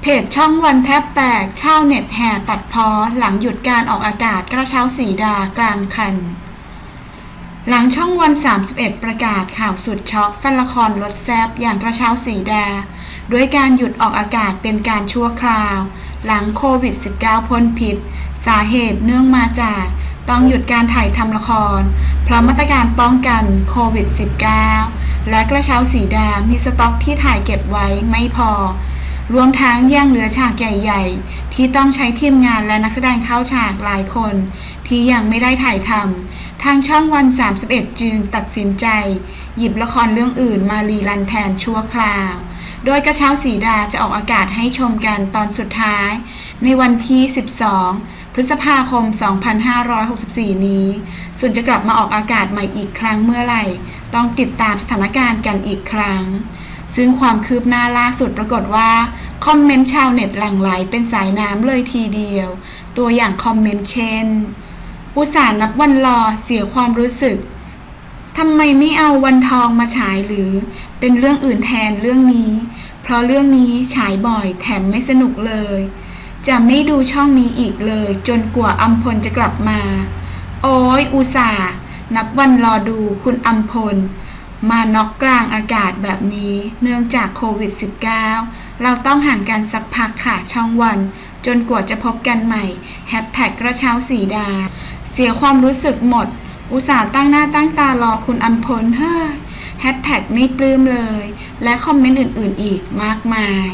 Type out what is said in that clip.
เพจช่องวันแทบแตกชาวเน็ตแห่ตัดพ้อหลังหยุดการออกอากาศกระเช้าสีดากลางคัน หลังช่องวัน 31 ประกาศข่าวสุดช็อกแฟนละครรถแซบอย่างกระเช้าสีดา ด้วยการหยุดออกอากาศเป็นการชั่วคราว หลังโควิด -19 พ้นพิษ สาเหตุเนื่องมาจากต้องหยุดการถ่ายทำละคร เพราะมาตรการป้องกันโควิด -19 และกระเช้าสีดามีสต็อกที่ถ่ายเก็บไว้ไม่พอ รวมทั้งยังเหลือฉากใหญ่ๆ ที่ต้องใช้ทีมงานและนักแสดงเข้าฉากหลายคน ที่ยังไม่ได้ถ่ายทำทางช่องวัน 31 จึงตัดสินใจ หยิบละครเรื่องอื่นมารีรันแทนชั่วคราว โดยกระเช้าสีดาจะออกอากาศให้ชมกันตอนสุดท้าย ในวันที่ 12 พฤษภาคม 2564 นี้ ส่วนจะกลับมาออกอากาศใหม่อีกครั้งเมื่อไหร่ ต้องติดตามสถานการณ์กันอีกครั้ง ซึ่งความคืบหน้าล่าสุดปรากฏว่าคอมเมนต์ชาวเน็ตหลั่งไหลเป็นสายน้ำเลยทีเดียว ตัวอย่างคอมเมนต์เช่น อุตส่าห์นับวันรอเสียความรู้สึกทำไมไม่เอาวันทองมาฉายหรือ เป็นเรื่องอื่นแทนเรื่องนี้ เพราะเรื่องนี้ฉายบ่อยแถมไม่สนุกเลย จะไม่ดูช่องนี้อีกเลย จนกว่าอัมพลจะกลับมา โอ้ยอุตส่าห์นับวันรอดูคุณอัมพล มาน็อกกลางอากาศแบบนี้ เนื่องจากโควิด -19 เราต้องห่างกันสักพักค่ะช่องวัน จนกว่าจะพบกันใหม่แฮชแท็กกระเช้าสีดา เสียความรู้สึกหมด อุตส่าห์ตั้งหน้าตั้งตารอคุณอัมพลเฮ้ยแฮชแท็กไม่ปลื้มเลย และคอมเมนต์อื่นๆอีกมากมาย